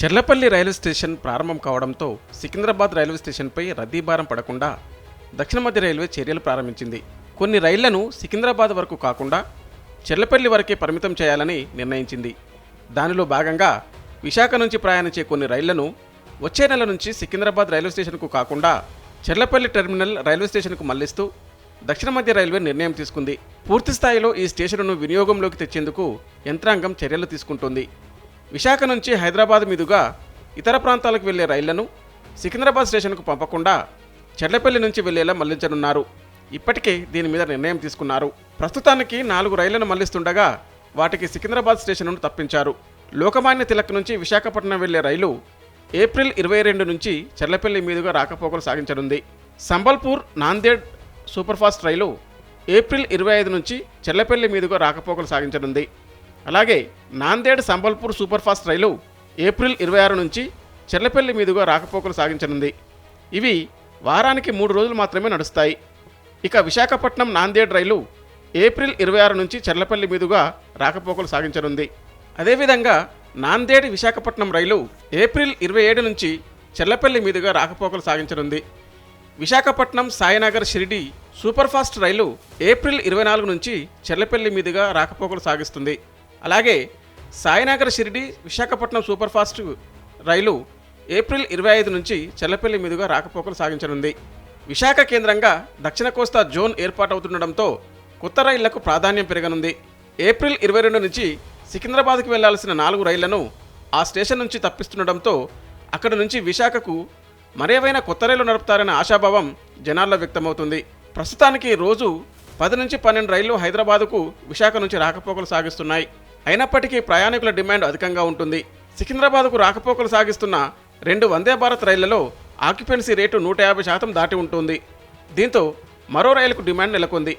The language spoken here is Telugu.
చెర్లపల్లి రైల్వే స్టేషన్ ప్రారంభం కావడంతో సికింద్రాబాద్ రైల్వే స్టేషన్పై రద్దీభారం పడకుండా దక్షిణ మధ్య రైల్వే చర్యలు ప్రారంభించింది. కొన్ని రైళ్ళను సికింద్రాబాద్ వరకు కాకుండా చెర్లపల్లి వరకే పరిమితం చేయాలని నిర్ణయించింది. దానిలో భాగంగా విశాఖ నుంచి ప్రయాణించే కొన్ని రైళ్ళను వచ్చే నెల నుంచి సికింద్రాబాద్ రైల్వే స్టేషన్కు కాకుండా చెర్లపల్లి టెర్మినల్ రైల్వే స్టేషన్కు మళ్ళిస్తూ దక్షిణ మధ్య రైల్వే నిర్ణయం తీసుకుంది. పూర్తి స్థాయిలో ఈ స్టేషన్ను వినియోగంలోకి తెచ్చేందుకు యంత్రాంగం చర్యలు తీసుకుంటుంది. విశాఖ నుంచి హైదరాబాద్ మీదుగా ఇతర ప్రాంతాలకు వెళ్ళే రైళ్ళను సికింద్రాబాద్ స్టేషన్కు పంపకుండా చెర్లపల్లి నుంచి వెళ్ళేలా మళ్ళించనున్నారు. ఇప్పటికే దీని మీద నిర్ణయం తీసుకున్నారు. ప్రస్తుతానికి నాలుగు రైళ్ళను మళ్ళిస్తుండగా వాటికి సికింద్రాబాద్ స్టేషన్ను తప్పించారు. లోకమాన్య తిలక్ నుంచి విశాఖపట్నం వెళ్ళే రైలు ఏప్రిల్ ఇరవై రెండు నుంచి చెర్లపల్లి మీదుగా రాకపోకలు సాగించనుంది. సంబల్పూర్ నాందేడ్ సూపర్ఫాస్ట్ రైలు ఏప్రిల్ ఇరవై ఐదు నుంచి చెర్లపల్లి మీదుగా రాకపోకలు సాగించనుంది. అలాగే నాందేడ్ సంబల్పూర్ సూపర్ఫాస్ట్ రైలు ఏప్రిల్ ఇరవై ఆరు నుంచి చెర్లపల్లి మీదుగా రాకపోకలు సాగించనుంది. ఇవి వారానికి మూడు రోజులు మాత్రమే నడుస్తాయి. ఇక విశాఖపట్నం నాందేడ్ రైలు ఏప్రిల్ ఇరవై ఆరు నుంచి చెర్లపల్లి మీదుగా రాకపోకలు సాగించనుంది. అదేవిధంగా నాందేడ్ విశాఖపట్నం రైలు ఏప్రిల్ ఇరవై ఏడు నుంచి చెర్లపల్లి మీదుగా రాకపోకలు సాగించనుంది. విశాఖపట్నం సాయినగర్ షిరిడి సూపర్ఫాస్ట్ రైలు ఏప్రిల్ ఇరవై నాలుగు నుంచి చెర్లపల్లి మీదుగా రాకపోకలు సాగిస్తుంది. అలాగే సాయినగర్ షిరిడి విశాఖపట్నం సూపర్ఫాస్ట్ రైలు ఏప్రిల్ ఇరవై ఐదు నుంచి చెల్లపల్లి మీదుగా రాకపోకలు సాగించనుంది. విశాఖ కేంద్రంగా దక్షిణ కోస్తా జోన్ ఏర్పాటవుతుండటంతో కొత్త రైళ్ళకు ప్రాధాన్యం పెరగనుంది. ఏప్రిల్ ఇరవై రెండు నుంచి సికింద్రాబాద్కు వెళ్ళాల్సిన నాలుగు రైళ్ళను ఆ స్టేషన్ నుంచి తప్పిస్తుండటంతో అక్కడి నుంచి విశాఖకు మరేవైనా కొత్త రైలు నడుపుతారనే ఆశాభావం జనాల్లో వ్యక్తమవుతుంది. ప్రస్తుతానికి రోజు పది నుంచి పన్నెండు రైళ్ళు హైదరాబాదుకు విశాఖ నుంచి రాకపోకలు సాగిస్తున్నాయి. అయినప్పటికీ ప్రయాణికుల డిమాండ్ అధికంగా ఉంటుంది. సికింద్రాబాద్కు రాకపోకలు సాగిస్తున్న రెండు వందే భారత్ రైళ్ళలో ఆక్యుపెన్సీ రేటు నూట యాభై శాతం దాటి ఉంటుంది. దీంతో మరో రైలుకు డిమాండ్ నెలకొంది.